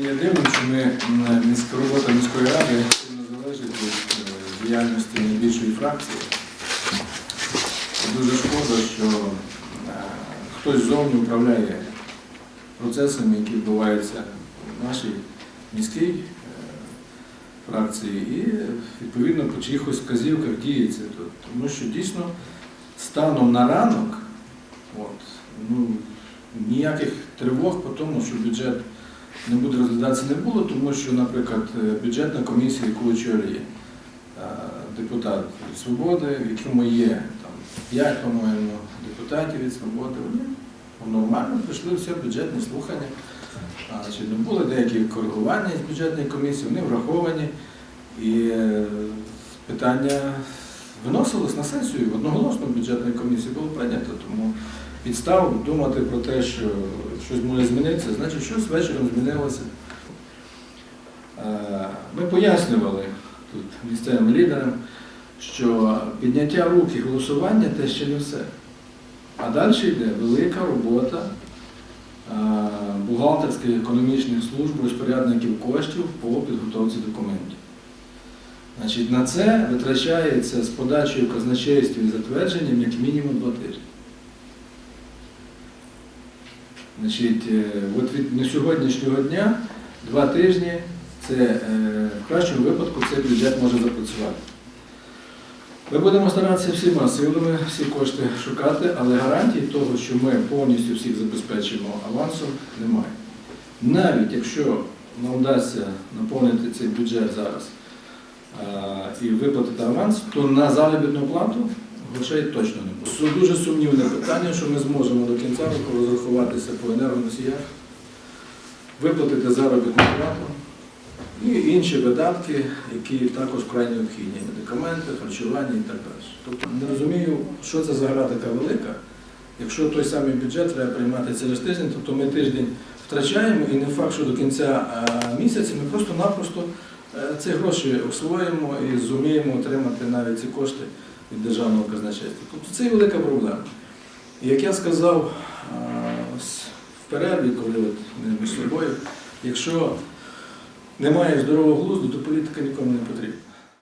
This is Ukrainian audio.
Мені дивно, що ми робота міської ради сильно залежить від е, діяльності найбільшої фракції. Дуже шкода, що е, хтось ззовні управляє процесами, які відбуваються в нашій міській е, фракції, і відповідно по чиїхось вказівках діється тут. Тому що дійсно станом на ранок, от, ну, ніяких тривог по тому, що бюджет не буде розглядатися не було, тому що, наприклад, е, бюджетна комісія, яку очолює е, депутат від свободи, в якому є там, 5, по-моєму, депутатів від свободи, вони нормально прийшли всі бюджетні слухання. Чи не були деякі коригування з бюджетної комісії, вони враховані. І е, питання виносилось на сесію, одноголосно бюджетної комісії було прийнято, тому підстав думати про те, що щось може змінитися, значить щось вечором змінилося. Е, Ми пояснювали тут місцевим лідерам, що підняття рук і голосування те ще не все. А далі йде велика робота е, бухгалтерських економічних служб, розпорядників коштів по підготовці документів. Значить, на це витрачається з подачею казначейства і затвердженням як мінімум два тижні. Значить, е, от від на сьогоднішнього дня два тижні це е, в кращому випадку цей бюджет може запрацювати. Ми будемо старатися всіма силами всі кошти шукати, але гарантій того, що ми повністю всіх забезпечимо авансом, немає. Навіть якщо нам вдасться наповнити цей бюджет зараз а, і виплатити аванс, то на заробітну плату грошей точно не буде. Дуже сумнівне питання, що ми зможемо до кінця року розрахуватися по енергоносіях, виплатити заробітну плату і інші видатки, які також вкрай необхідні медикаменти, харчування і так далі. Тобто не розумію, що це за гра така велика. Якщо той самий бюджет треба приймати через тиждень, тобто ми тиждень втрачаємо і не факт, що до кінця місяця ми просто-напросто ці гроші освоїмо і зуміємо отримати навіть ці кошти від державного казначейства. Тобто це є велика проблема. Як я сказав е, в перерві, коли між собою, якщо немає здорового глузду, то політика нікому не потрібна.